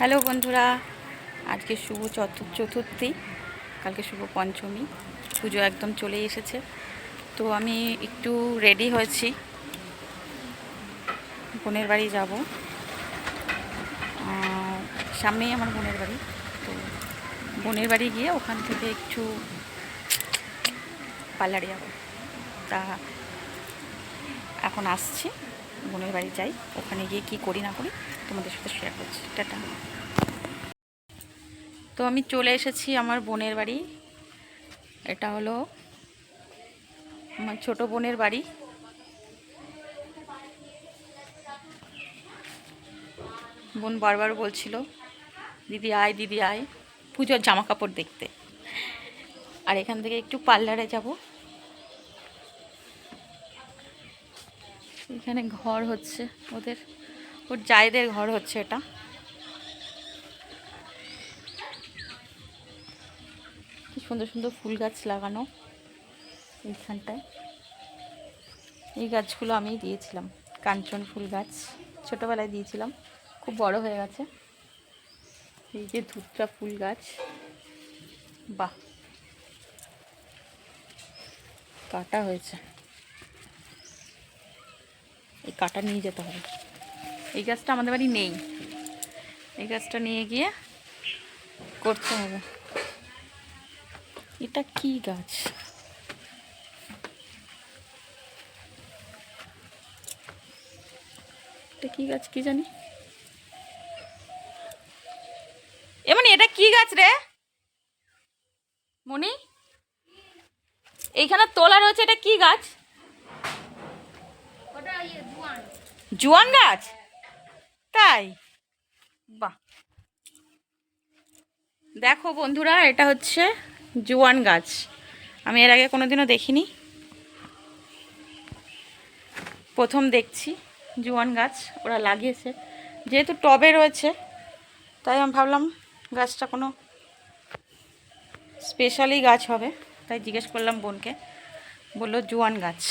Hello বন্ধুরা, আজকে শুভ চতু চতুর্থী, কালকে শুভ পঞ্চমী, পুজো একদম চলে এসেছে। তো আমি একটু রেডি হয়েছি। বোনের বাড়ি যাব। সামনেই আমার বোনের বাড়ি। তো বোনের বাড়ি গিয়ে ওখান থেকে একটু পার্লারে যাব। তা এখন আসছি, বোনের বাড়ি যাই। ওখানে গিয়ে কি করি না করি। তোমাদের সাথে শেয়ার করছি। টাটা। তো আমি চলে এসেছি আমার বোনের বাড়ি। এটা হলো আমার ছোট বোনের বাড়ি। বোন বারবার বলছিল, দিদি আয় দিদি আয়, পুজোর জামা কাপড় দেখতে। আর এখান থেকে একটু পার্লারে যাব। এখানে ঘর হচ্ছে ওদের। ওর জায়দের ঘর হচ্ছে এটা। কি সুন্দর সুন্দর ফুল গাছ লাগানো এইখানটায়। এই গাছগুলো আমি দিয়েছিলাম, কাঞ্চন ফুল গাছ। ছোটোবেলায় দিয়েছিলাম, খুব বড় হয়ে গেছে। এই যে ধুতরা ফুল গাছ। বাহ! কাটা হয়েছে। এই কাটা নিয়ে যেতে হবে। এই গাছটা আমাদের বাড়ি নেই। এই গাছটা নিয়ে গিয়ে করতে হবে। এটা কি গাছ? এটা কি গাছ কি জানি? এমনি এটা কি গাছ রে? মনি এইখানে তোলা রয়েছে এটা কি গাছ? জোয়ান গাছ? তাই? বাহ। দেখো বন্ধুরা, এটা হচ্ছে জুয়ান গাছ। আমি এর আগে কোনোদিনও দেখিনি। প্রথম দেখছি জোয়ান গাছ, ওরা লাগিয়েছে। যেহেতু টবে রয়েছে, তাই আমি ভাবলাম গাছটা কোনো স্পেশালি গাছ হবে, তাই জিজ্ঞেস করলাম বোনকে, বলল জুয়ান গাছ।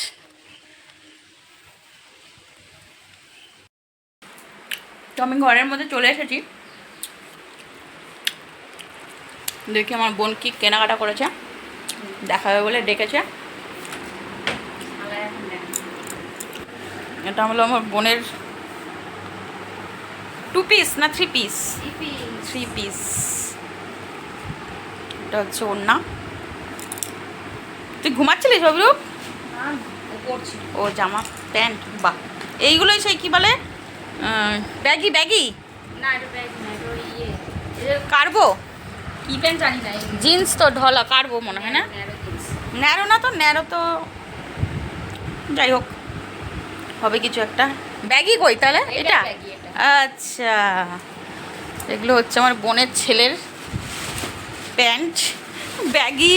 তো আমি ঘরের মধ্যে চলে এসেছি। দেখি আমার বোন কি কেনাকাটা করেছে। দেখাবে বলে ডেকেছে। এটা হলো আমার বোনের টু পিস না থ্রি পিস থ্রি পিস এটা হচ্ছে ওর না তুই ঘুমাচ্ছিলিস অভিরূপ? ও জামা প্যান্ট বা এইগুলোই সেই কি বলে? Baggy baggy? কারবো? কি প্যান্ট জানি না জিন্স তো ঢলা কারবো মনে হয় না? ন্যারো না তো ন্যারো তো যাই হোক হবে কিছু একটা। ব্যাগই কই তাহলে? এটা। আচ্ছা এগুলো হচ্ছে আমার বোনের ছেলের প্যান্ট। ব্যাগি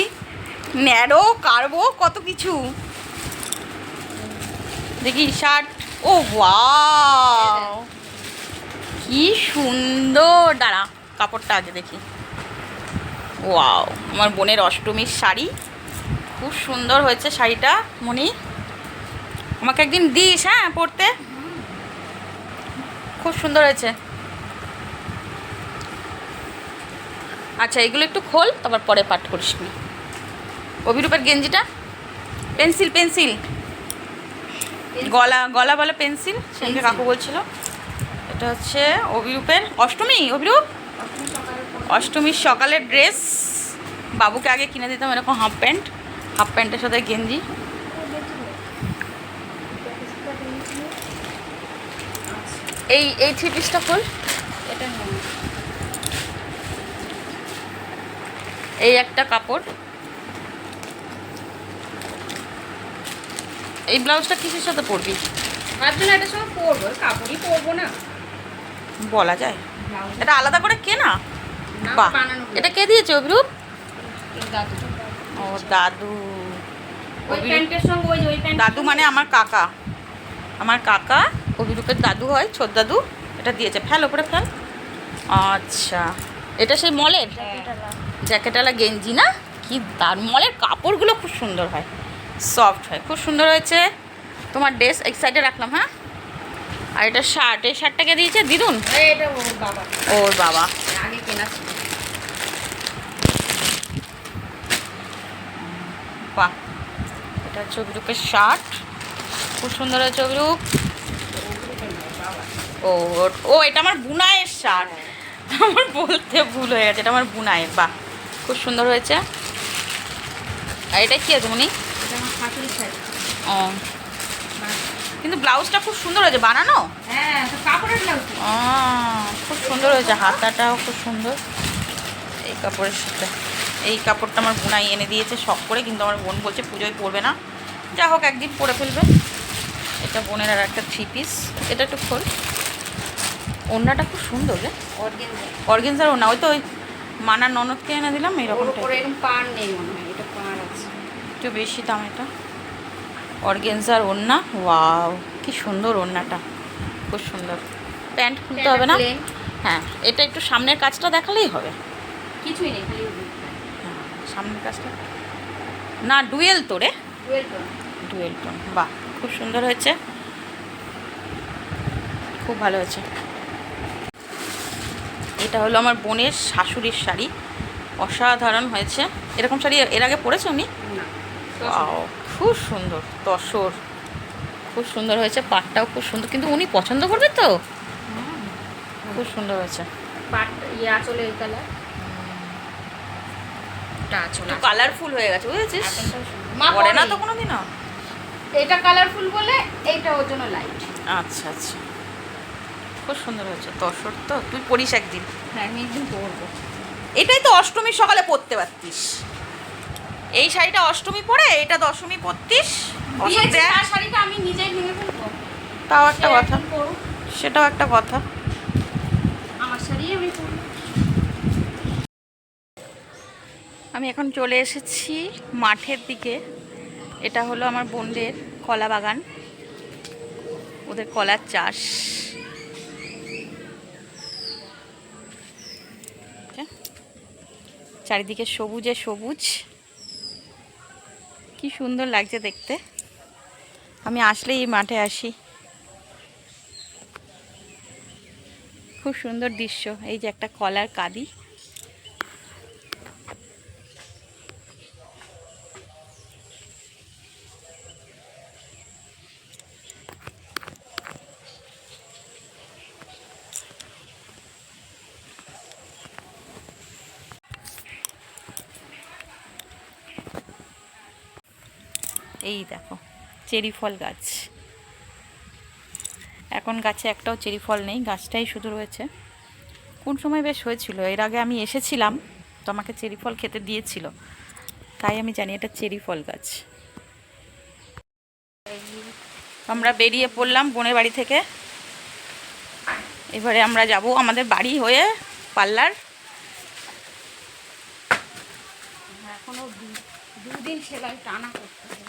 ন্যারো কারবো কত কিছু। দেখি শার্ট। ও, ওয়াও। কি সুন্দর। দাঁড়া, কাপড়টা আগে দেখি। ওয়াও, আমার বোনের অষ্টমীর শাড়ি। খুব সুন্দর হয়েছে শাড়িটা, মনি। আমাকে একদিন দিস হ্যাঁ পরতে। খুব সুন্দর হয়েছে। আচ্ছা এগুলো একটু খোল, তারপর পরে পাঠ করিস নি অভিরূপের গেঞ্জিটা। Pencil pencil. গলা গলা বলে পেন্সিল সেদিকে কাকু বলছিল। এটা হচ্ছে অভিরূপের অষ্টমী অভিরূপ? অষ্টমীর সকালের ড্রেস বাবুকে আগে কিনে দিতাম এরকম হাফ প্যান্ট হাফ প্যান্টের সাথে গেঞ্জি। এই এই থ্রি পিসটা ফুল। এটা এই একটা কাপড়। এই ব্লাউজটা কিসের সাথে পরবি? ভাবছি না এটা পরবো কাপড়ই পরবো না। বলা যায়। এটা আলাদা করে কেনা না, বাহ। এটা কে দিয়েছে অভিরূপ? দাদু। ও দাদু। ওই অভিরূপ- ওই ওই প্যান্ট দাদু মানে আমার কাকা। আমার কাকা অভিরূপের দাদু হয় ছোট দাদু। এটা দিয়েছে। ফেল ওপরে ফেল। আচ্ছা। এটা সেই মলের? জ্যাকেটওয়ালা গেঞ্জি না? কি দার মলের কাপড়গুলো খুব সুন্দর হয়। সফট হয়। খুব সুন্দর হয়েছে। তোমার ড্রেস এক সাইডে রাখলাম হ্যাঁ? আর এটা শার্ট এই শার্টটাকে দিয়েছে? দিদুন? ওর বাবা। আগে কেনা বাহ। এটা হচ্ছে অভিরূপের শার্ট। খুব সুন্দর হয়েছে অভিরূপ। ও ও এটা আমার বুনায়ের শার্ট। আমার বলতে ভুল হয়ে গেছে এটা আমার বুনায়ের বাহ। খুব সুন্দর হয়েছে। আর এটা কি আছে উনি ও। কিন্তু ব্লাউজটা খুব সুন্দর হয়েছে বানানো? হ্যাঁ কাপড়ের ব্লাউজ। খুব সুন্দর হয়েছে হাতাটাও খুব সুন্দর। এই কাপড়ের সাথে। এই কাপড়টা আমার বোনাই এনে দিয়েছে শখ করে কিন্তু আমার বোন বলছে পুজোয় পরবে না। যা হোক একদিন পরে ফেলবে। এটা বোনের আর একটা থ্রি পিস এটা একটু খোল। ওড়নাটা খুব সুন্দর রে। অর্গেনজা। অর্গেন্সার ওড়না ওই তো ওই মানা ননদকে এনে দিলাম এরকম পার নেই মনে হয়। একটু বেশি দাম এটা। অর্গেন্সার ওড়না। ওয়াও কি সুন্দর ওড়নাটা। খুব সুন্দর। প্যান্ট খুলতে হবে না? হ্যাঁ এটা একটু সামনের কাজটা দেখালেই হবে। কিছুই নেই খালি হ্যাঁ, সামনের কাজটা। না ডুয়েল তো রে। ডুয়েল টোন বাহ খুব সুন্দর হয়েছে। খুব ভালো হয়েছে। এটা হলো আমার বোনের শাশুড়ির শাড়ি। অসাধারণ হয়েছে। এরকম শাড়ি এর আগে পরেছে উনি খুব সুন্দর তসর। খুব সুন্দর হয়েছে পাটটাও খুব সুন্দর কিন্তু উনি পছন্দ করবে তো? খুব সুন্দর হয়েছে। পাট ইয়ে আঁচলে এই কালার। কালারফুল হয়ে গেছে বুঝেছিস? মা পরে না তো কোনোদিনও? এটা কালারফুল বলে এইটা ওর জন্য লাইট আচ্ছা আচ্ছা। খুব সুন্দর হয়েছে। তসর তো তুই পড়িস একদিন। হ্যাঁ আমি একদিন পরবো। এটাই তো অষ্টমীর সকালে পড়তে পারতিস। এই শাড়িটা অষ্টমী পরে এটা দশমী দিয়েছি শাড়িটা আমি নিজেই ভেঙে ফেলব। তাও একটা কথা। সেটাও একটা কথা। আমার শাড়ি আমি আমি এখন চলে এসেছি মাঠের দিকে। এটা হলো আমার বোনদের কলা বাগান। ওদের কলার চাষ। চারিদিকে সবুজে সবুজ। কি সুন্দর লাগছে দেখতে। আমি আসলেই এই মাঠে আসি। খুব সুন্দর দৃশ্য, এই যে একটা কলার কাদি। এই দেখো, চেরি ফল গাছ। এখন গাছে একটাও চেরি ফল নেই, গাছটাই শুধু রয়েছে। কোন সময় বেশ হয়েছিল, এর আগে আমি এসেছিলাম, তো আমাকে চেরি ফল খেতে দিয়েছিল। তাই আমি জানি এটা চেরি ফল গাছ। আমরা বেরিয়ে পড়লাম বোনের বাড়ি থেকে। এবারে আমরা যাব আমাদের বাড়ি হয়ে পার্লার। এখনও দুদিন সেলাই টানা করতে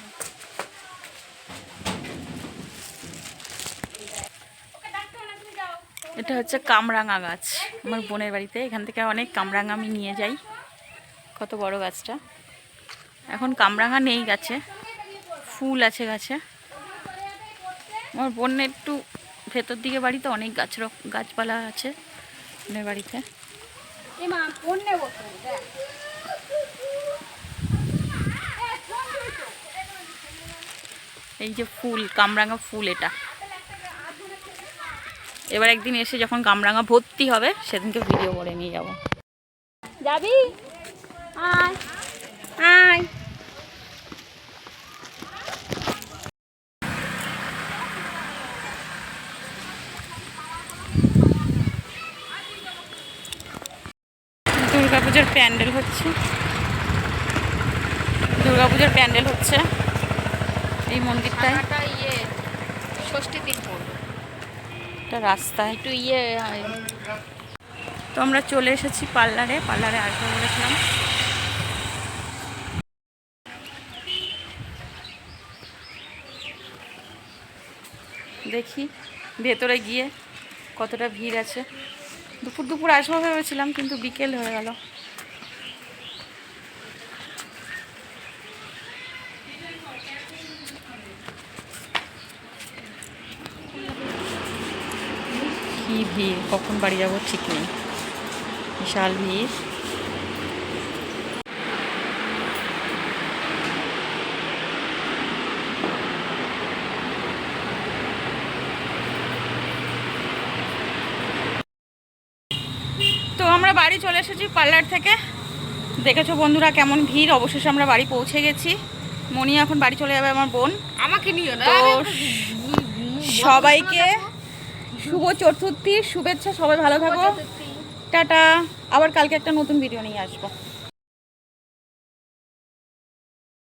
এটা হচ্ছে কামরাঙা গাছ। আমার বোনের বাড়িতে। এখান থেকে অনেক কামরাঙা আমি নিয়ে যাই। কত বড় গাছটা। এখন কামরাঙা নেই গাছে। ফুল আছে গাছে। আমার বোনের একটু ভেতর দিকে বাড়িতে অনেক গাছ গাছপালা আছে বোনের বাড়িতে। এই যে ফুল কামরাঙা ফুল এটা। এবার একদিন এসে যখন কামরাঙা ভর্তি হবে, সেদিনকে ভিডিও করে নিয়ে যাব। যাবি? আয়। আয়। দুর্গাপুজোর প্যান্ডেল হচ্ছে। দুর্গাপুজোর প্যান্ডেল হচ্ছে এই মন্দিরটায়। ষষ্ঠীর দিন পড়বে। একটা রাস্তা। একটু ইয়ে তো আমরা চলে এসেছি পার্লারে পার্লারে আসব বলেছিলাম। দেখি ভেতরে গিয়ে কতটা ভিড় আছে। দুপুর দুপুর আসব ভেবেছিলাম কিন্তু বিকেল হয়ে গেল। ভিড় কখন বাড়ি যাব ঠিক নেই। বিশাল ভিড়। তো আমরা বাড়ি চলে এসেছি পার্লার থেকে। দেখেছ বন্ধুরা কেমন ভিড় অবশেষে আমরা বাড়ি পৌঁছে গেছি। মনি এখন বাড়ি চলে যাবে আমার বোন। আমাকে নিও না। তো সবাইকে শুভ চতুর্থী শুভেচ্ছা সবাই ভালো থাকো। টাটা। আবার কালকে একটা নতুন ভিডিও নিয়ে আসব।